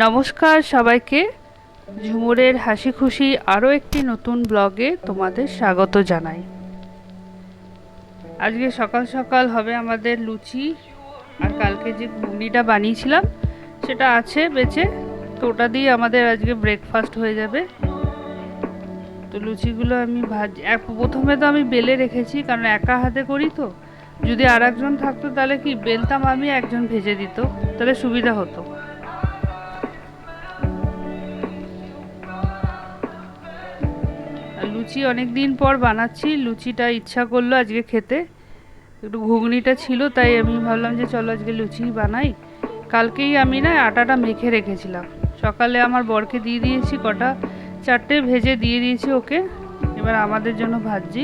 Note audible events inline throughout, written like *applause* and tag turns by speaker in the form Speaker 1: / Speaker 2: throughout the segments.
Speaker 1: নমস্কার সবাইকে। ঝুমুরের হাসি খুশি আরও একটি নতুন ব্লগে তোমাদের স্বাগত জানাই। আজকে সকাল সকাল হবে আমাদের লুচি আর কালকে যে ঘুগনিটা বানিয়েছিলাম, সেটা আছে বেঁচে, তো ওটা দিয়ে আমাদের আজকে ব্রেকফাস্ট হয়ে যাবে। তো লুচিগুলো আমি ভাজ প্রথমে তো আমি বেলে রেখেছি, কারণ একা হাতে করি তো। যদি আর একজন থাকতো তাহলে কি, বেলতাম আমি, একজন ভেজে দিত, তাহলে সুবিধা হতো। লুচি অনেক দিন পর বানাচ্ছি, লুচিটা ইচ্ছা করল আজকে খেতে। একটু ঘুগনিটা ছিল, তাই আমি ভাবলাম যে চলো আজকে লুচি বানাই। কালকেই আমি না আটাটা মেখে রেখেছিলাম। সকালে আমার বরকে দিয়ে দিয়েছি কটা, চারটে ভেজে দিয়ে দিয়েছি ওকে। এবার আমাদের জন্য ভাজছি।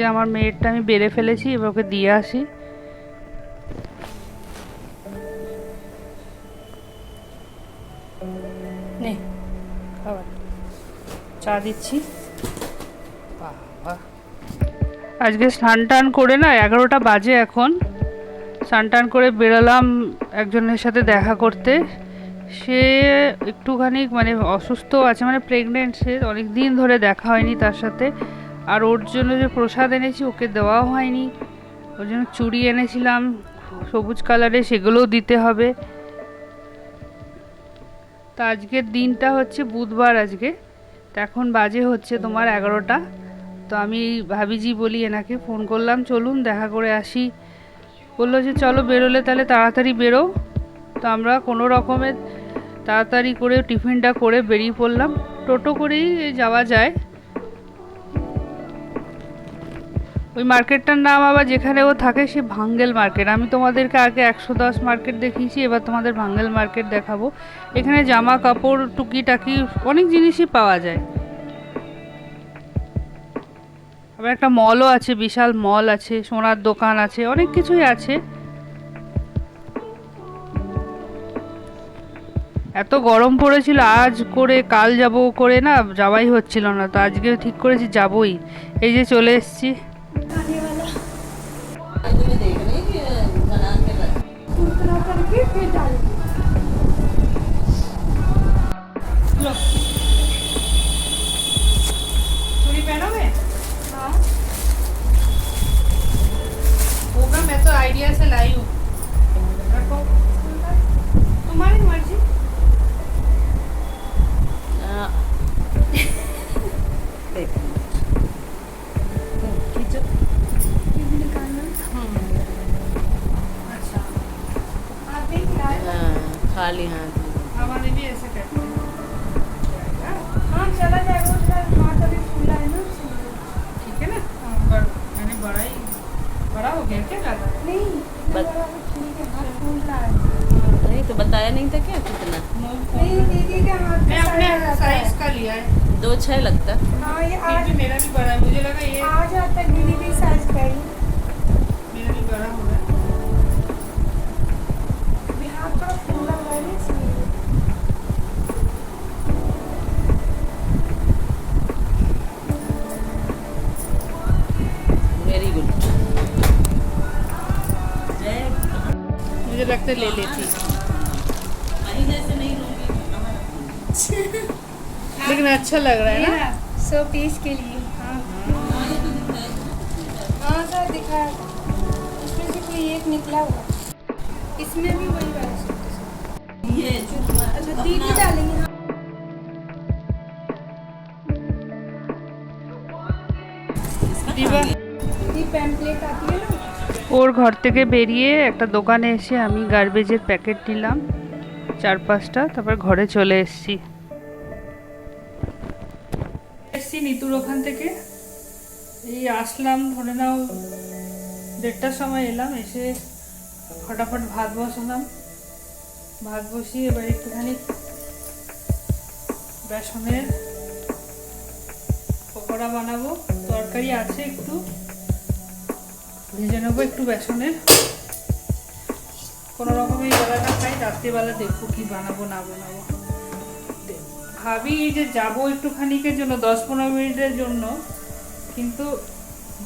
Speaker 1: যে আমার মেয়েরটা আমি বেড়ে ফেলেছি এবার ওকে দিয়ে আসি। নে খাবার। চা দিচ্ছি। আজকে স্নান টান করে না এগারোটা বাজে এখন। স্নান টান করে বেরোলাম একজনের সাথে দেখা করতে। সে একটুখানি মানে অসুস্থ আছে মানে প্রেগনেন্ট সে অনেক দিন ধরে দেখা হয়নি তার সাথে। আর ওর জন্য যে প্রসাদ এনেছি ওকে দেওয়াও হয়নি। ওর জন্য চুড়ি এনেছিলাম, সবুজ কালারে সেগুলোও দিতে হবে। তা আজকের দিনটা হচ্ছে বুধবার আজকে। তো এখন বাজে হচ্ছে তোমার এগারোটা। তো আমি ভাবিজি বলি এনাকে ফোন করলাম, চলুন দেখা করে আসি। বলল যে চলো বেরোলে তাহলে তাড়াতাড়ি বেরো। তো আমরা কোনো রকমের তাড়াতাড়ি করে টিফিনটা করে বেরিয়ে পড়লাম। টোটো করেই যাওয়া যায়। ওই মার্কেটটার নাম আবার যেখানে ও থাকে সে ভাঙ্গেল মার্কেট। আমি তোমাদেরকে আগে একশো দশ মার্কেট দেখিয়েছি, এবার তোমাদের ভাঙ্গেল মার্কেট দেখাবো। এখানে জামা কাপড়, টুকিটাকি অনেক জিনিসই পাওয়া যায়। আবার একটা মলও আছে, বিশাল মল আছে, সোনার দোকান আছে, অনেক কিছুই আছে। এত গরম পড়েছিল, আজ করে কাল যাব করে না, যাওয়াই হচ্ছিল না, তো আজকে ঠিক করেছি যাবই। এই যে চলে এসেছি। 那天。
Speaker 2: है
Speaker 3: दो छः लगता
Speaker 2: हाँ। ये आज
Speaker 1: भी मेरा भी बड़ा है। मुझे लगा ये
Speaker 2: आज आता है दीदी भी साइज़ का ही।
Speaker 1: मेरा भी बड़ा हो गया
Speaker 2: अभी हाथ थोड़ा फूला हुआ है
Speaker 3: वेरी गुड
Speaker 1: मुझे लगता है ले लेती। *laughs* लेकिन अच्छा लग रहा है ना
Speaker 2: सौ पीस के लिए हाँ हाँ सर दिखा इसमें से कोई एक निकला हुआ इसमें भी वही वाला सूट है सर। अच्छा दीदी डालेंगे हाँ
Speaker 1: दीवा
Speaker 2: दीदी पैम्पलेट आती है ना
Speaker 1: ওর ঘর থেকে বেরিয়ে একটা দোকানে এসে আমি গার্বেজের প্যাকেট নিলাম চার পাঁচটা তারপর ঘরে চলে এসেছি এসছি নিতুর ওখান থেকে। এই আসলাম, ধরে নাও, দেড়টার সময় এলাম, এসে ফটাফট ভাত বসালাম। ভাত বসিয়ে এবার একটুখানি বেসনের পকোড়া বানাবো। তরকারি আছে একটু, ভেজে নেব একটু বেসনের কোনো রকম এই বেলাটা খাই, রাত্রিবেলা দেখব কি বানাবো, না বানাবো। ভাবি যে যাব একটুখানিকের জন্য, দশ পনেরো মিনিটের জন্য, কিন্তু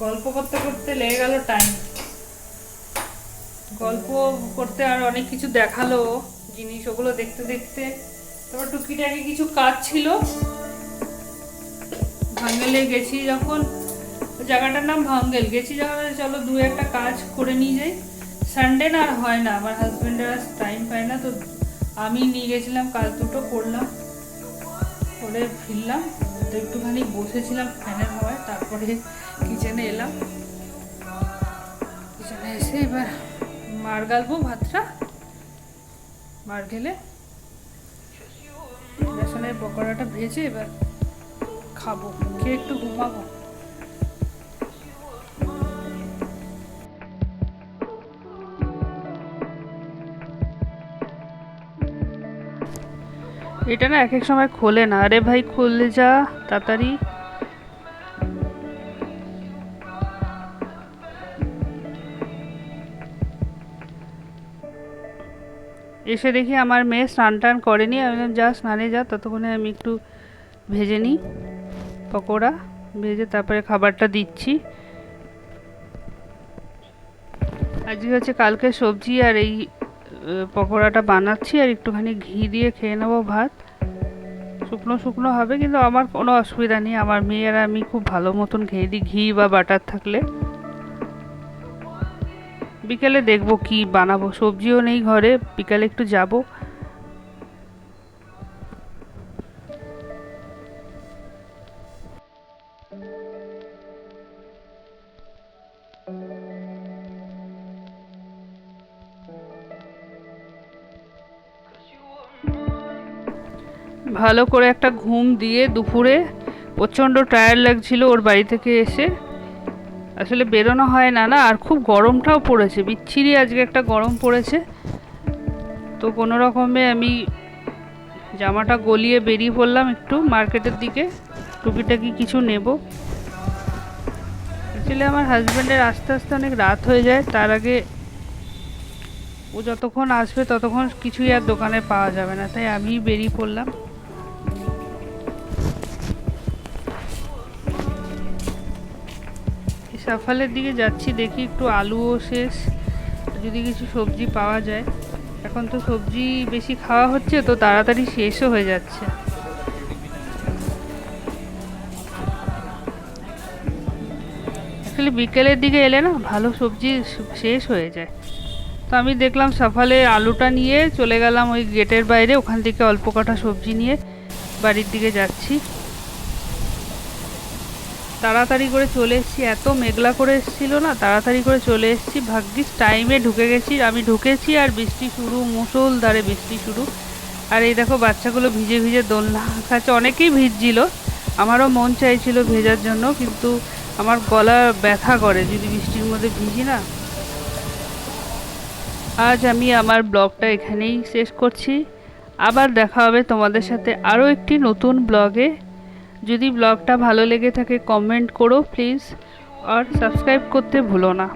Speaker 1: গল্প করতে করতে লেগে গেল টাইম গল্প করতে আর অনেক কিছু দেখাল, জিনিস ওগুলো দেখতে দেখতে। তারপর টুকিটাকি কিছু কাজ ছিল। ভাঙ্গেলে গেছি যখন। জায়গাটার নাম ভাঙ্গেল। গেছি যখন চলো দু একটা কাজ করে নিয়ে যাই। সানডে না আর হয় না, আমার হাজব্যান্ডের আজ টাইম পায় না, তো আমি নিয়ে গেছিলাম কাজ দুটো করলাম। করে ফিরলাম, তো একটুখানি বসেছিলাম ফ্যানের হাওয়ায়, তারপরে কিচেনে এলাম। কিচেনে এসে এবার মার গালবো ভাতটা। মার গেলে বেসনের পকোড়াটা ভেজে এবার খাব, খেয়ে একটু ঘুমাবো। এটা না এক এক সময় খোলে না। আরে ভাই, খুললে যা, তাড়াতাড়ি। এসে দেখি আমার মেয়ে স্নান টান করেনি। আমি যা, স্নানে যা। ততক্ষণে আমি একটু ভেজে নিই পকোড়া, ভেজে তারপরে খাবারটা দিচ্ছি। আজকে হচ্ছে কালকে সবজি আর এই পকোড়াটা বানাচ্ছি আর একটুখানি ঘি দিয়ে খেয়ে নেব ভাত। শুকনো শুকনো হবে, কিন্তু আমার কোনো অসুবিধা নেই। আমার মেয়েরা, আমি খুব ভালো মতন খেয়ে দিই ঘি বা বাটার থাকলে। বিকেলে দেখব কি বানাবো। সবজিও নেই ঘরে, বিকালে একটু যাব। ভালো করে একটা ঘুম দিয়ে দুপুরে প্রচণ্ড টায়ার লাগছিল ওর বাড়ি থেকে এসে। আসলে বেরোনো হয় না না, আর খুব গরমটাও পড়েছে, বিচ্ছিরি আজকে একটা গরম পড়েছে। তো কোনো রকমে আমি জামাটা গলিয়ে বেরিয়ে পড়লাম একটু মার্কেটের দিকে, টুকিটাকি কিছু নেব। অ্যাকচুয়ালি আমার হাজব্যান্ডের আস্তে আস্তে অনেক রাত হয়ে যায়, তার আগে ও যতক্ষণ আসবে ততক্ষণ কিছুই আর দোকানে পাওয়া যাবে না, তাই আমি বেরিয়ে পড়লাম। সাফালের দিকে যাচ্ছি, দেখি একটু আলুও শেষ, যদি কিছু সবজি পাওয়া যায়। এখন তো সবজি বেশি খাওয়া হচ্ছে, তো তাড়াতাড়ি শেষও হয়ে যাচ্ছে। অ্যাকচুয়ালি বিকেলের দিকে এলে না, ভালো সবজি শেষ হয়ে যায়। তো আমি দেখলাম সাফালে আলুটা নিয়ে চলে গেলাম ওই গেটের বাইরে, ওখান থেকে অল্প কটা সবজি নিয়ে বাড়ির দিকে যাচ্ছি। তাড়াতাড়ি করে চলে এসেছি। এত মেঘলা করে এসেছিল না? তাড়াতাড়ি করে চলে এসেছি। ভাগ্যিস টাইমে ঢুকে গেছি। আমি ঢুকেছি আর বৃষ্টি শুরু, মুষলধারে বৃষ্টি শুরু। আর এই দেখো বাচ্চাগুলো ভিজে ভিজে দোলনা খাচ্ছে অনেকেই ভিজছিল। আমারও মন চাইছিল ভেজার জন্য, কিন্তু আমার গলা ব্যথা করে যদি বৃষ্টির মধ্যে ভিজি না। আজ আমি আমার ব্লগটা এখানেই শেষ করছি। আবার দেখা হবে তোমাদের সাথে আরও একটি নতুন ব্লগে। যদি ব্লগটা ভালো লেগে থাকে কমেন্ট করো প্লিজ আর সাবস্ক্রাইব করতে ভুলো না।